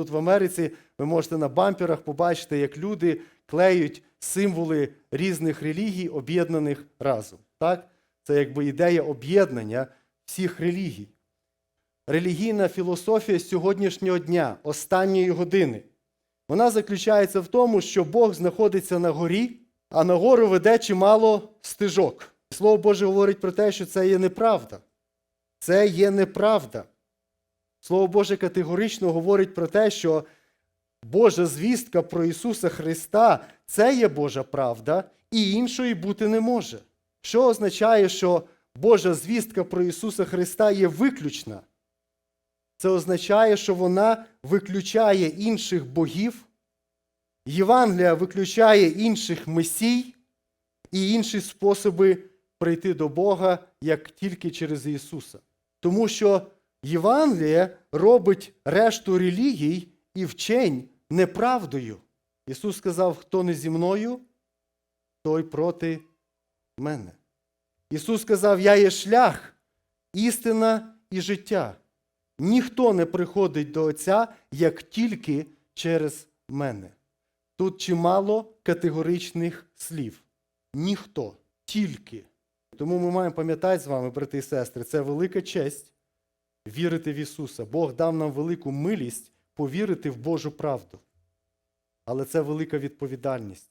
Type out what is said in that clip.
тут в Америці ви можете на бамперах побачити, як люди клеють символи різних релігій, об'єднаних разом. Так? Це якби ідея об'єднання всіх релігій. Релігійна філософія сьогоднішнього дня, останньої години, вона заключається в тому, що Бог знаходиться на горі, а на гору веде чимало стежок. Слово Боже говорить про те, що це є неправда. Це є неправда. Слово Боже категорично говорить про те, що Божа звістка про Ісуса Христа це є Божа правда, і іншої бути не може. Що означає, що Божа звістка про Ісуса Христа є виключна? Це означає, що вона виключає інших богів, Євангелія виключає інших месій і інші способи прийти до Бога, як тільки через Ісуса. Тому що Євангеліє робить решту релігій і вчень неправдою. Ісус сказав, хто не зі мною, той проти мене. Ісус сказав, я є шлях, істина і життя. Ніхто не приходить до Отця, як тільки через мене. Тут чимало категоричних слів. Ніхто, тільки. Тому ми маємо пам'ятати з вами, брати і сестри, це велика честь вірити в Ісуса. Бог дав нам велику милість повірити в Божу правду. Але це велика відповідальність.